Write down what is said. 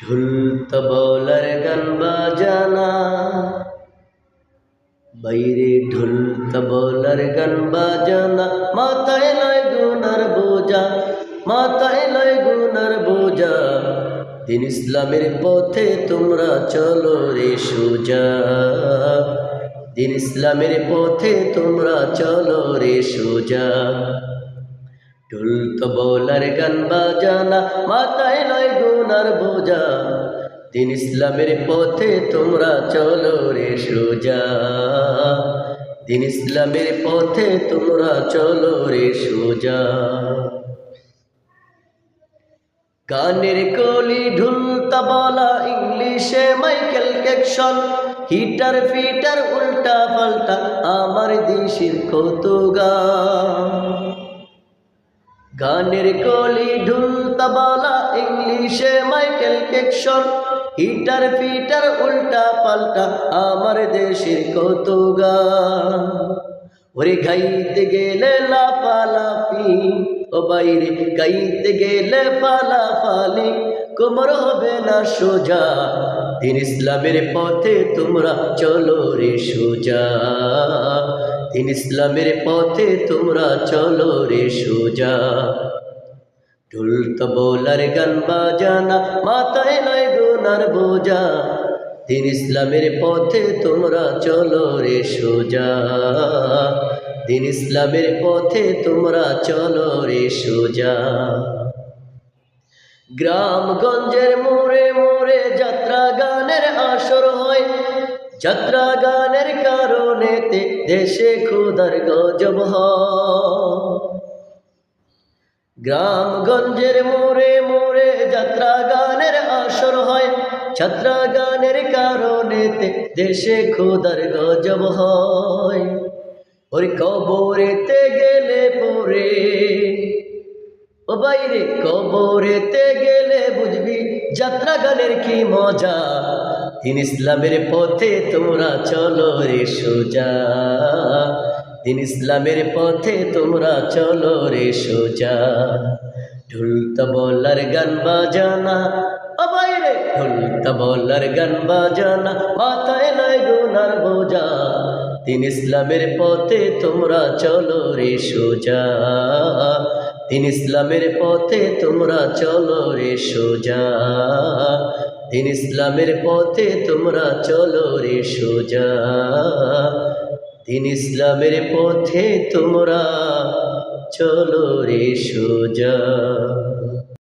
ঢুল তবলার গান বাজানা বাইরে ঢুল তবলার গান বাজানা মাথায় লয় গুনার বোঝা মাথায় লয় গুনার বোঝা দিন ইসলামের পথে তোমরা চলো রে সোজা দিন ইসলামের পথে তোমরা চলো রে সোজা ঢুল তবলার গান বাজানা, মাথায় লয় গুনার বোঝা। দিন ইসলামের পথে তোমরা চলো রে সোজা। দিন ইসলামের পথে তোমরা চলো রে সোজা। গানের কলি ঢুল তবলা ইংলিশে মাইকেল জ্যাকসন, হিটার ফিটার উল্টা পাল্টা, আমার দেশের কত গান। গানের কলি ঢুল তবলা, ইংলিশে মাইকেল জ্যাকসন। হিটার ফিটার উল্টা পাল্টা, আমার দেশের কত গান। ওরে গাইতে গেলে লাফালাফি, ও বাইরে গাইতে গেলে ফালাফালি, কোমর হবে না সোজা। দিন ইসলামের পথে তোমরা চলো রে সোজা। দিন ইসলামের পথে তোমরা চলো রে সোজা। ঢুল তো তবলার গান বাজানা, মাথায় নয় গুনার বোঝা। দিন ইসলামের পথে তোমরা চলো রে সোজা। দিন ইসলামের পথে তোমরা চলো রে সোজা। গ্রামগঞ্জের মোড়ে মোড়ে যাত্রা গানের কারণেতে দেশে খুদার গজব গ্রামগঞ্জের মোড়ে মোড়ে যাত্রা গানের আসর হয়। যাত্রা গানের কারণেতে দেশে খোদার গজব হয়। ওর কবরেতে গেলে পরে ও বাইরে কবরেতে গেলে বুঝবি যাত্রা গানের কি মজা। দিন ইসলামের পথে তোমরা চলো রে সোজা। দিন ইসলামের পথে তোমরা চলো রে সোজা। ঢুল তবলার গান বাজানা তবলার গান বাজানা, মাথায় নয় গুনার বোঝা। দিন ইসলামের পথে তোমরা চলো রে সোজা। দিন ইসলামের পথে তোমরা চলো রে সোজা। দিন ইসলামের পথে তোমরা চলো রে সোজা। দিন ইসলামের পথে তোমরা চলো রে সোজা।